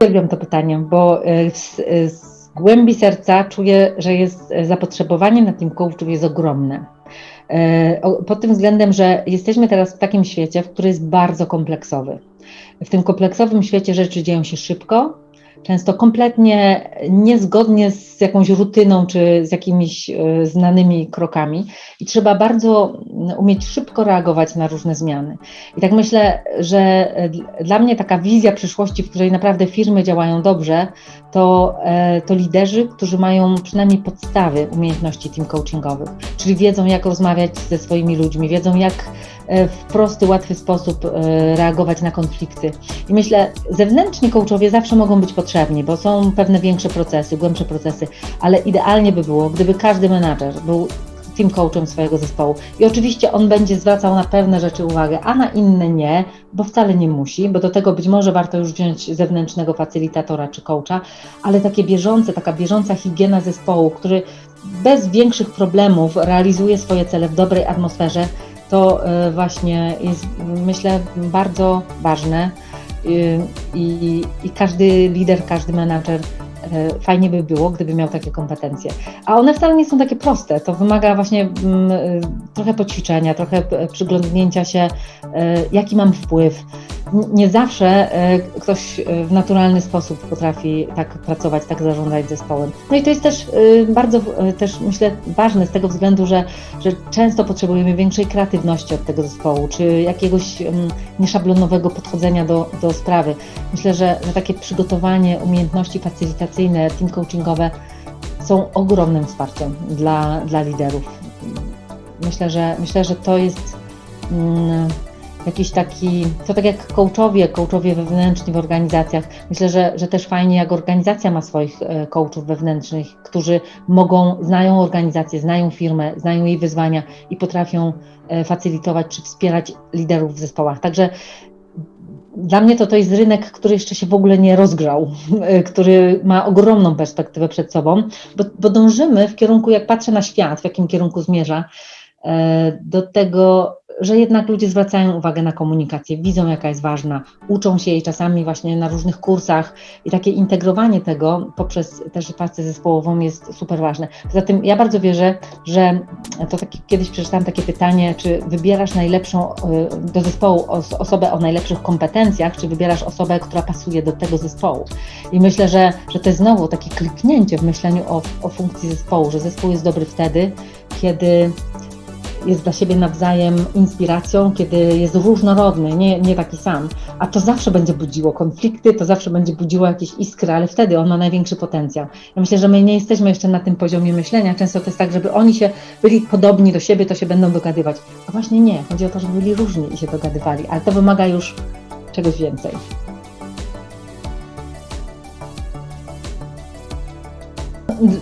Uwielbiam to pytanie, bo e, z, e, z głębi serca czuję, że jest e, zapotrzebowanie na team coachów jest ogromne. Pod tym względem, że jesteśmy teraz w takim świecie, który jest bardzo kompleksowy. W tym kompleksowym świecie rzeczy dzieją się szybko, często kompletnie niezgodnie z jakąś rutyną czy z jakimiś e, znanymi krokami i trzeba bardzo umieć szybko reagować na różne zmiany. I tak myślę, że e, dl- dla mnie taka wizja przyszłości, w której naprawdę firmy działają dobrze, to, e, to liderzy, którzy mają przynajmniej podstawy umiejętności team coachingowych, czyli wiedzą, jak rozmawiać ze swoimi ludźmi, wiedzą, jak w prosty, łatwy sposób e, reagować na konflikty. I myślę, zewnętrzni coachowie zawsze mogą być potrzebni, bo są pewne większe procesy, głębsze procesy, ale idealnie by było, gdyby każdy menadżer był team coachem swojego zespołu. I oczywiście on będzie zwracał na pewne rzeczy uwagę, a na inne nie, bo wcale nie musi, bo do tego być może warto już wziąć zewnętrznego facylitatora czy coacha, ale takie bieżące, taka bieżąca higiena zespołu, który bez większych problemów realizuje swoje cele w dobrej atmosferze, to e, właśnie jest myślę bardzo ważne Y, i, i każdy lider, każdy menadżer e, fajnie by było, gdyby miał takie kompetencje. A one wcale nie są takie proste. To wymaga właśnie mm, y, trochę poćwiczenia, trochę przyglądnięcia się, e, jaki mam wpływ. Nie zawsze e, ktoś e, w naturalny sposób potrafi tak pracować, tak zarządzać zespołem. No i to jest też y, bardzo też myślę ważne z tego względu, że, że często potrzebujemy większej kreatywności od tego zespołu, czy jakiegoś mm, nieszablonowego podchodzenia do, do sprawy. Myślę, że, że takie przygotowanie, umiejętności facylitacyjne, team coachingowe są ogromnym wsparciem dla, dla liderów. Myślę, że myślę, że to jest mm, jakiś taki, to tak jak coachowie, coachowie wewnętrzni w organizacjach. Myślę, że, że też fajnie, jak organizacja ma swoich e, coachów wewnętrznych, którzy mogą, znają organizację, znają firmę, znają jej wyzwania i potrafią e, facylitować czy wspierać liderów w zespołach. Także dla mnie to, to jest rynek, który jeszcze się w ogóle nie rozgrzał, e, który ma ogromną perspektywę przed sobą, bo, bo dążymy w kierunku, jak patrzę na świat, w jakim kierunku zmierza, do tego, że jednak ludzie zwracają uwagę na komunikację, widzą jaka jest ważna, uczą się jej czasami właśnie na różnych kursach i takie integrowanie tego poprzez też pracę zespołową jest super ważne. Poza tym ja bardzo wierzę, że to taki, kiedyś przeczytałam takie pytanie, czy wybierasz najlepszą y, do zespołu os- osobę o najlepszych kompetencjach, czy wybierasz osobę, która pasuje do tego zespołu. I myślę, że, że to jest znowu takie kliknięcie w myśleniu o, o funkcji zespołu, że zespół jest dobry wtedy, kiedy jest dla siebie nawzajem inspiracją, kiedy jest różnorodny, nie, nie taki sam. A to zawsze będzie budziło konflikty, to zawsze będzie budziło jakieś iskry, ale wtedy on ma największy potencjał. Ja myślę, że my nie jesteśmy jeszcze na tym poziomie myślenia. Często to jest tak, żeby oni się byli podobni do siebie, to się będą dogadywać. A właśnie nie. Chodzi o to, żeby byli różni i się dogadywali, ale to wymaga już czegoś więcej.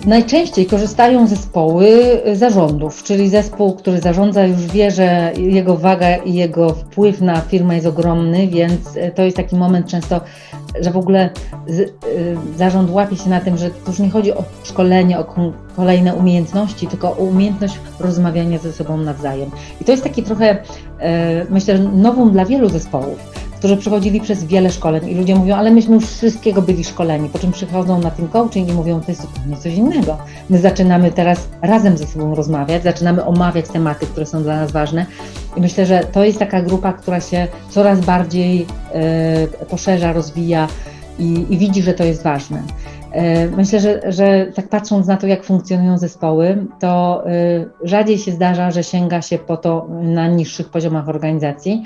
Najczęściej korzystają zespoły zarządów, czyli zespół, który zarządza, już wie, że jego waga i jego wpływ na firmę jest ogromny, więc to jest taki moment często, że w ogóle y, zarząd łapie się na tym, że to już nie chodzi o szkolenie, o kolejne umiejętności, tylko o umiejętność rozmawiania ze sobą nawzajem. I to jest taki trochę, e, myślę, nowum dla wielu zespołów którzy przechodzili przez wiele szkoleń i ludzie mówią, ale myśmy już wszystkiego byli szkoleni, po czym przychodzą na tym coaching i mówią, to jest zupełnie coś innego. My zaczynamy teraz razem ze sobą rozmawiać, zaczynamy omawiać tematy, które są dla nas ważne i myślę, że to jest taka grupa, która się coraz bardziej e, poszerza, rozwija i, i widzi, że to jest ważne. E, Myślę, że, że tak patrząc na to, jak funkcjonują zespoły, to e, rzadziej się zdarza, że sięga się po to na niższych poziomach organizacji.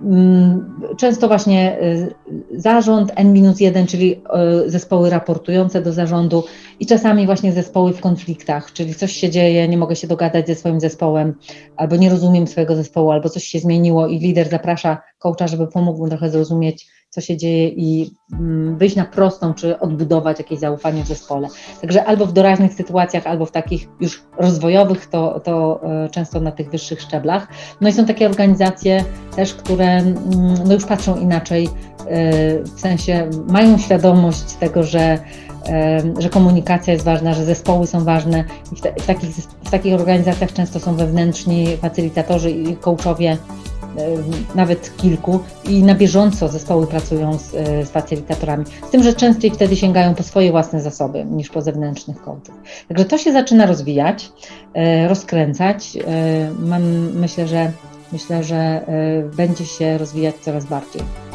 Mm, Często właśnie y, zarząd N-1, czyli y, zespoły raportujące do zarządu i czasami właśnie zespoły w konfliktach, czyli coś się dzieje, nie mogę się dogadać ze swoim zespołem, albo nie rozumiem swojego zespołu, albo coś się zmieniło i lider zaprasza coacha, żeby pomógł mu trochę zrozumieć, co się dzieje i mm, wyjść na prostą, czy odbudować jakieś zaufanie w zespole. Także albo w doraźnych sytuacjach, albo w takich już rozwojowych, to, to y, często na tych wyższych szczeblach. No i są takie organizacje też, które mm, no już patrzą inaczej, y, w sensie mają świadomość tego, że, y, że komunikacja jest ważna, że zespoły są ważne i w, te, w, takich, w takich organizacjach często są wewnętrzni facylitatorzy i coachowie nawet kilku i na bieżąco zespoły pracują z, z facylitatorami. Z tym, że częściej wtedy sięgają po swoje własne zasoby niż po zewnętrznych coachów. Także to się zaczyna rozwijać, rozkręcać. Mam, myślę, że myślę, że będzie się rozwijać coraz bardziej.